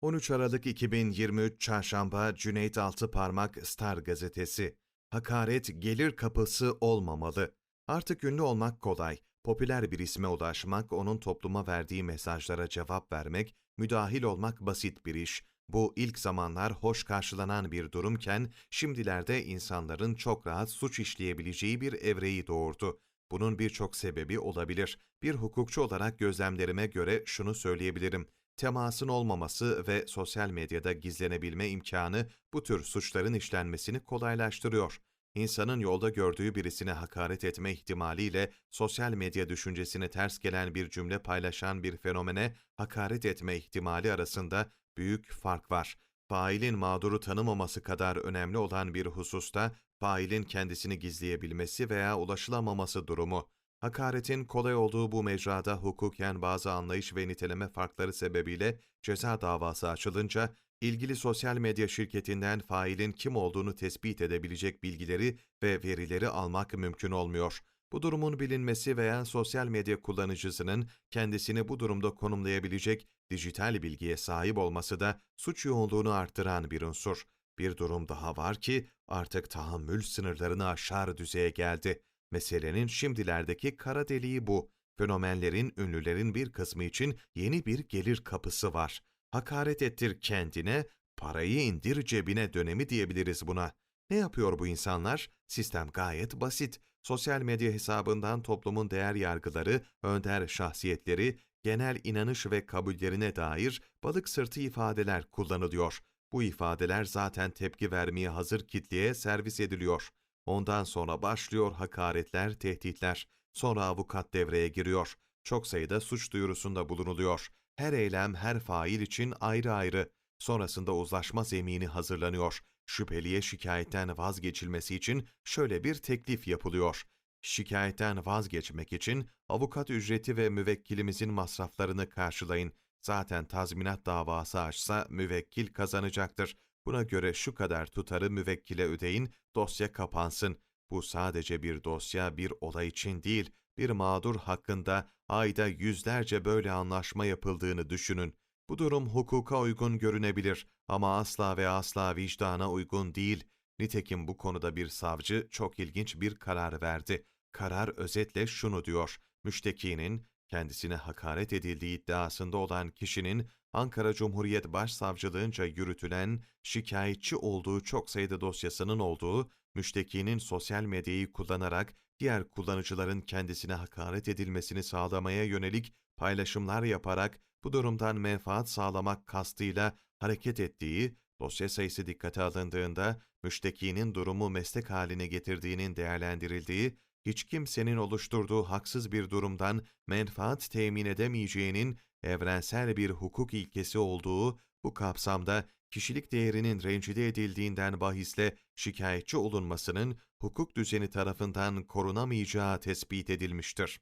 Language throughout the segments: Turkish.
13 Aralık 2023 Çarşamba Cüneyt Altıparmak Star Gazetesi. Hakaret gelir kapısı olmamalı. Artık ünlü olmak kolay. Popüler bir isme ulaşmak, onun topluma verdiği mesajlara cevap vermek, müdahil olmak basit bir iş. Bu ilk zamanlar hoş karşılanan bir durumken, şimdilerde insanların çok rahat suç işleyebileceği bir evreyi doğurdu. Bunun birçok sebebi olabilir. Bir hukukçu olarak gözlemlerime göre şunu söyleyebilirim. Temasın olmaması ve sosyal medyada gizlenebilme imkanı bu tür suçların işlenmesini kolaylaştırıyor. İnsanın yolda gördüğü birisine hakaret etme ihtimaliyle sosyal medya düşüncesine ters gelen bir cümle paylaşan bir fenomene hakaret etme ihtimali arasında büyük fark var. Failin mağduru tanımaması kadar önemli olan bir hususta failin kendisini gizleyebilmesi veya ulaşılamaması durumu. Hakaretin kolay olduğu bu mecrada hukuken bazı anlayış ve niteleme farkları sebebiyle ceza davası açılınca, ilgili sosyal medya şirketinden failin kim olduğunu tespit edebilecek bilgileri ve verileri almak mümkün olmuyor. Bu durumun bilinmesi veya sosyal medya kullanıcısının kendisini bu durumda konumlayabilecek dijital bilgiye sahip olması da suç yoğunluğunu arttıran bir unsur. Bir durum daha var ki artık tahammül sınırlarını aşar düzeye geldi. Meselenin şimdilerdeki kara deliği bu. Fenomenlerin, ünlülerin bir kısmı için yeni bir gelir kapısı var. Hakaret ettir kendine, parayı indir cebine dönemi diyebiliriz buna. Ne yapıyor bu insanlar? Sistem gayet basit. Sosyal medya hesabından toplumun değer yargıları, önder şahsiyetleri, genel inanış ve kabullerine dair balık sırtı ifadeler kullanılıyor. Bu ifadeler zaten tepki vermeye hazır kitleye servis ediliyor. Ondan sonra başlıyor hakaretler, tehditler. Sonra avukat devreye giriyor. Çok sayıda suç duyurusunda bulunuluyor. Her eylem, her fail için ayrı ayrı. Sonrasında uzlaşma zemini hazırlanıyor. Şüpheliye şikayetten vazgeçilmesi için şöyle bir teklif yapılıyor. Şikayetten vazgeçmek için avukat ücreti ve müvekkilimizin masraflarını karşılayın. Zaten tazminat davası açsa müvekkil kazanacaktır. Buna göre şu kadar tutarı müvekkile ödeyin, dosya kapansın. Bu sadece bir dosya, bir olay için değil, bir mağdur hakkında ayda yüzlerce böyle anlaşma yapıldığını düşünün. Bu durum hukuka uygun görünebilir ama asla ve asla vicdana uygun değil. Nitekim bu konuda bir savcı çok ilginç bir karar verdi. Karar özetle şunu diyor. Müştekinin kendisine hakaret edildiği iddiasında olan kişinin Ankara Cumhuriyet Başsavcılığınca yürütülen şikayetçi olduğu çok sayıda dosyasının olduğu, müştekinin sosyal medyayı kullanarak diğer kullanıcıların kendisine hakaret edilmesini sağlamaya yönelik paylaşımlar yaparak bu durumdan menfaat sağlamak kastıyla hareket ettiği, dosya sayısı dikkate alındığında müştekinin durumu meslek haline getirdiğinin değerlendirildiği, hiç kimsenin oluşturduğu haksız bir durumdan menfaat temin edemeyeceğinin evrensel bir hukuk ilkesi olduğu bu kapsamda kişilik değerinin rencide edildiğinden bahisle şikayetçi olunmasının hukuk düzeni tarafından korunamayacağı tespit edilmiştir.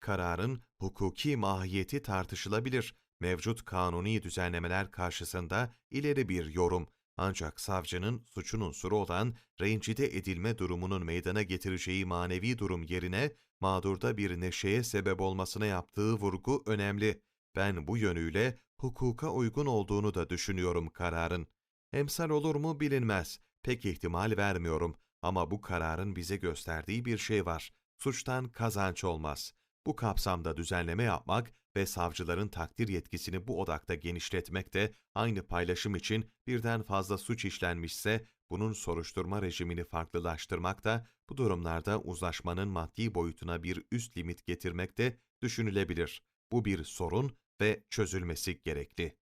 Kararın hukuki mahiyeti tartışılabilir. Mevcut kanuni düzenlemeler karşısında ileri bir yorum ancak savcının suçun unsuru olan rencide edilme durumunun meydana getireceği manevi durum yerine mağdurda bir neşeye sebep olmasına yaptığı vurgu önemli. Ben bu yönüyle hukuka uygun olduğunu da düşünüyorum kararın. Emsal olur mu bilinmez. Pek ihtimal vermiyorum ama bu kararın bize gösterdiği bir şey var. Suçtan kazanç olmaz. Bu kapsamda düzenleme yapmak ve savcıların takdir yetkisini bu odakta genişletmek de aynı paylaşım için birden fazla suç işlenmişse bunun soruşturma rejimini farklılaştırmak da bu durumlarda uzlaşmanın maddi boyutuna bir üst limit getirmek de düşünülebilir. Bu bir sorun ve çözülmesi gerekli.